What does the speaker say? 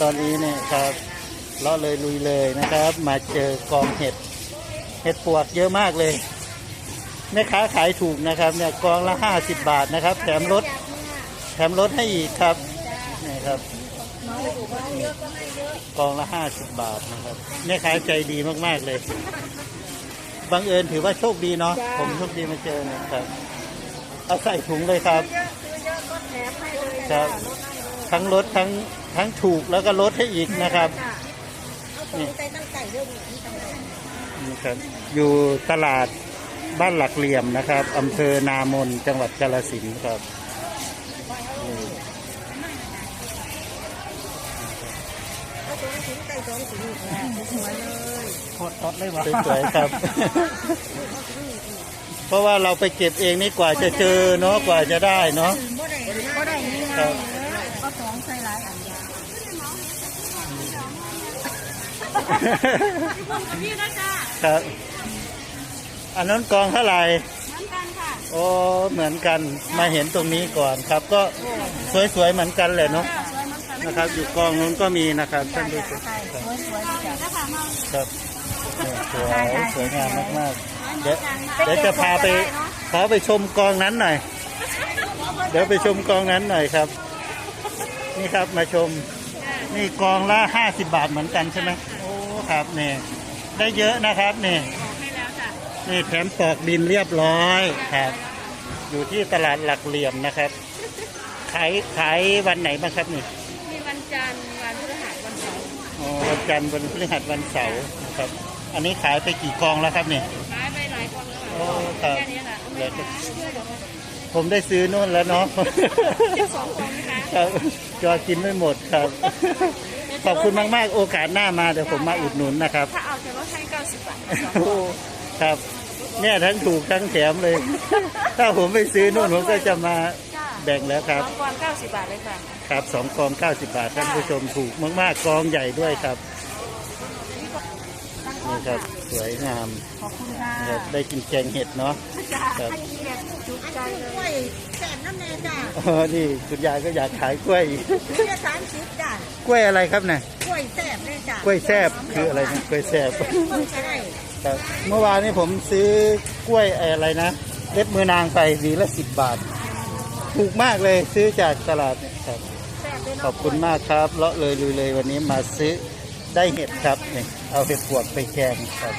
ตอนนี้เนี่ยครับเลาะเลยลุยเลยนะครับ มาเจอกองเห็ด เห็ดปวกเยอะมากเลย แม่ค้าขายถูกนะครับเนี่ยกองละห้าสิบบาทนะครับ แถมรถแถมรถให้อีกครับนี่ครับนี่กองละห้าสิบบาทนะครับแม่ค้าใจดีมากๆเลยบังเอิญถือว่าโชคดีเนาะผมโชคดีมาเจอนะครับ เอาใส่ถุงเลยครับครับ ทั้งรถทั้งทั้งถูกแล้วก็ลดให้อีกนะครับนี่นี่ครับอยู่ตลาดบ้านหลักเหลี่ยมนะครับอำเภอนามนจังหวัดกาฬสินธุ์ครับนี่สวยๆครับ เพราะว่าเราไปเก็บเองนี่กว่าจะเจอเนาะกว่าจะได้เนาะก็ได้นี่ครัไงบ ก็สองใส่หลายอันครับ อันนั้นกองเท่าไหร่เหมือนกันค่ะ โอ้เหมือนกันมาเห็นตรงนี้ก่อนครับ ก็สวยๆเหมือนกันเลยเนาะสวยเหมือนกันนะครับ อยู่กองนู้นก็มีนะครับท่านผู้ชมใช่สวยสวยดีจ้ะครับเนี่ยสวยสวยงามมากๆเดี๋ยวเดี๋ยวจะพาไปขอไปชมกองนั้นหน่อย เดี๋ยวไปชมกองนั้นหน่อยครับ นี่ครับมาชม นี่กองละห้าสิบบาทเหมือนกันใช่ไหมโอ้ครับเนี่ยได้เยอะนะครับเนี่ยให้แล้วจ้ะนี่แถมปอกดินเรียบร้อยครับ อยู่ที่ตลาดหลักเหลี่ยมนะครับขายขายวันไหนบ้างครับนี่มีวันจันทร์วันพฤหัสวันเสาร์อ๋อวันจันทร์วันพฤหัสวันเสาร์นะครับ อันนี้ขายไปกี่กองแล้วครับเนี่ยขายไปหลายกล่องแล้วโอ้ครับแค่นี้ค่ะเดี๋ยวจะผมได้ซื้อนู่นแล้วเนาะสองกล่องนะ คะครับจอกินไม่หมดครับ ขอบคุณมากๆ โอกาสหน้ามาเดี๋ยวผมมาอุดหนุนนะครับ ถ้าเอาจะลดให้เก้าสิบบาทโอ้ครับ เนี่ยทั้งถูกทั้งแถมเลย ถ้าผมไปซื้อนู่นผมก็จะมาจ้าแบ่งแล้วครับสองกล่องเก้าสิบบาทเลยค่ะ ครับสองกอง90บาทท่านผู้ชมถูกมากๆกองใหญ่ด้วยครับ นี่ครับ สวยงามขอบคุณค่ะครับได้กินแกงเห็ดเนาะ จ้าครับ ให้กินแบบจุใจเลยกล้วยแสนน้ำแน่จ้ะอ๋อนี่คุณยายก็อยากขายกล้วยอีกกล้วยสามสิบจ้ะกล้วยอะไรครับเนี่ยกล้วยแสบเลยจ้ะกล้วยแซบคืออะไรนะกล้วยแซบกล้วยก็ได้ครับเมื่อวานนี้ผมซื้อกล้วยอะไรนะเล็บมือนางไปหวีละสิบบาท ถูกมากเลยซื้อจากตลาดเนี่ยครับแซ่บเลยขเนาะอบคุณมากครับเลาะเลยลุยเลยวันนี้มาซื้อ ได้เห็ดครับนี่เอาเห็ดปวกไปแกงครับ